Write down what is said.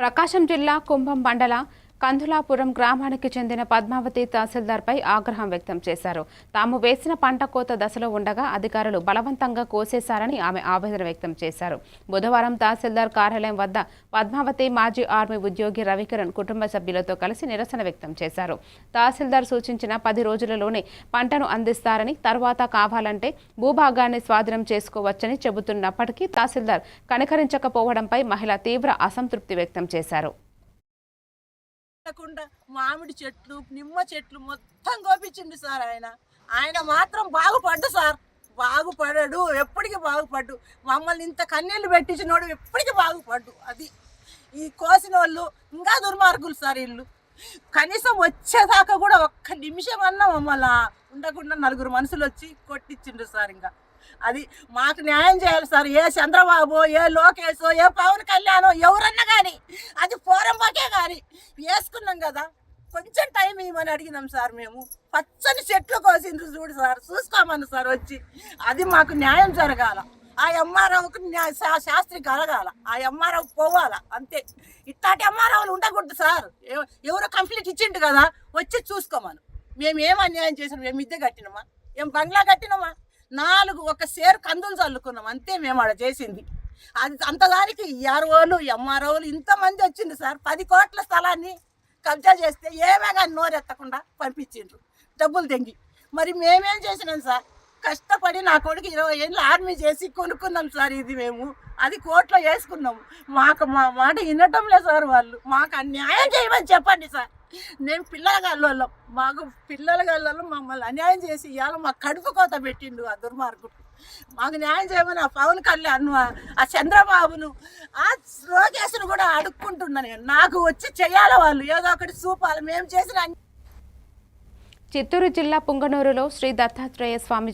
ప్రకాశం జిల్లా కుంభం మండల కందులాపురం గ్రామానికి చెందిన పద్మావతి తహసీల్దార్పై ఆగ్రహం వ్యక్తం చేశారు. తాము వేసిన పంట కోత దశలో ఉండగా అధికారులు బలవంతంగా కోసేశారని ఆమె ఆవేదన వ్యక్తం చేశారు. బుధవారం తహసీల్దార్ కార్యాలయం వద్ద పద్మావతి మాజీ ఆర్మీ ఉద్యోగి రవికిరణ్ కుటుంబ సభ్యులతో కలిసి నిరసన వ్యక్తం చేశారు. తహసీల్దార్ సూచించిన పది రోజులలోనే పంటను అందిస్తారని తర్వాత కావాలంటే భూభాగాన్ని స్వాధీనం చేసుకోవచ్చని చెబుతున్నప్పటికీ తహసీల్దార్ కనికరించకపోవడంపై మహిళ తీవ్ర అసంతృప్తి వ్యక్తం చేశారు. లేకుండా మామిడి చెట్లు నిమ్మ చెట్లు మొత్తం కోపించిండు సార్ ఆయన. ఆయన మాత్రం బాగుపడ్డు సార్. బాగుపడాడు ఎప్పటికీ బాగుపడ్డు. మమ్మల్ని ఇంత కన్నీళ్ళు పెట్టించినోడు ఎప్పటికీ బాగుపడ్డు. అది ఈ కోసిన వాళ్ళు ఇంకా దుర్మార్గులు సార్ వీళ్ళు. కనీసం వచ్చేదాకా కూడా ఒక్క నిమిషం అన్నా మమ్మల్ని ఉండకుండా నలుగురు మనుషులు వచ్చి కొట్టించిండ్రు సార్ ఇంకా. అది మాకు న్యాయం చేయాలి సార్. ఏ చంద్రబాబు ఏ లోకేశో ఏ పవన్ కళ్యాణ్ ఎవరన్నా కానీ అది పోరంబాకే కానీ వేసుకున్నాం కదా కొంచెం టైం ఇవ్వమని అడిగినాం సార్ మేము. పచ్చని చెట్లు కోసిండ్రు చూడు సార్ చూసుకోమని సార్ వచ్చి. అది మాకు న్యాయం జరగాల. ఆ ఎంఆర్ఓకి న్యాయ శాస్త్రి కలగాల. ఆ ఎంఆర్ఓ పోవాలా అంతే. ఇట్లాంటి ఎంఆర్ఓలు ఉండకూడదు సార్. ఎవ- ఎవరో కంప్లీట్ ఇచ్చిండు కదా వచ్చి చూసుకోమను. మేము ఏం అన్యాయం చేసినాం? మేము మిద్దె కట్టినామా? ఏం బంగ్లా కట్టినామా? నాలుగు ఒక సేరు కందులు చల్లుకున్నాం. అంతే మేము ఆడ చేసింది. అది అంతదానికి ఈఆర్ఓలు ఎంఆర్ఓలు ఇంతమంది వచ్చింది సార్. పది కోట్ల స్థలాన్ని కబ్జా చేస్తే ఏమే కానీ నోరెత్తకుండా పంపించిండ్రు. డబ్బులు తెంగి. మరి మేమేం చేసినాం సార్? కష్టపడి నా కొడుకు ఇరవై ఏళ్ళు ఆర్మీ చేసి కొనుక్కున్నాం సార్ ఇది మేము. అది కోర్టులో వేసుకున్నాము మాకు మా మాట వినటం లేదు సార్ వాళ్ళు. మాకు అన్యాయం చేయమని చెప్పండి సార్. నేను పిల్లల గల్లోళ్ళం. మాకు పిల్లల గల్లలో మమ్మల్ని అన్యాయం చేసి ఇవాళ మా కడుపు కోత పెట్టిండు ఆ దుర్మార్గుడు. మాకు న్యాయం చేయమని ఆ పవన్ కళ్యాణ్ ఆ చంద్రబాబును ఆ లోకేష్ను కూడా అడుక్కుంటున్నా నేను. నాకు వచ్చి చేయాలి వాళ్ళు. ఏదో ఒకటి చూపాలి. మేము చేసిన చిత్తూరు జిల్లా పుంగనూరులో శ్రీ దత్తాత్రేయ స్వామి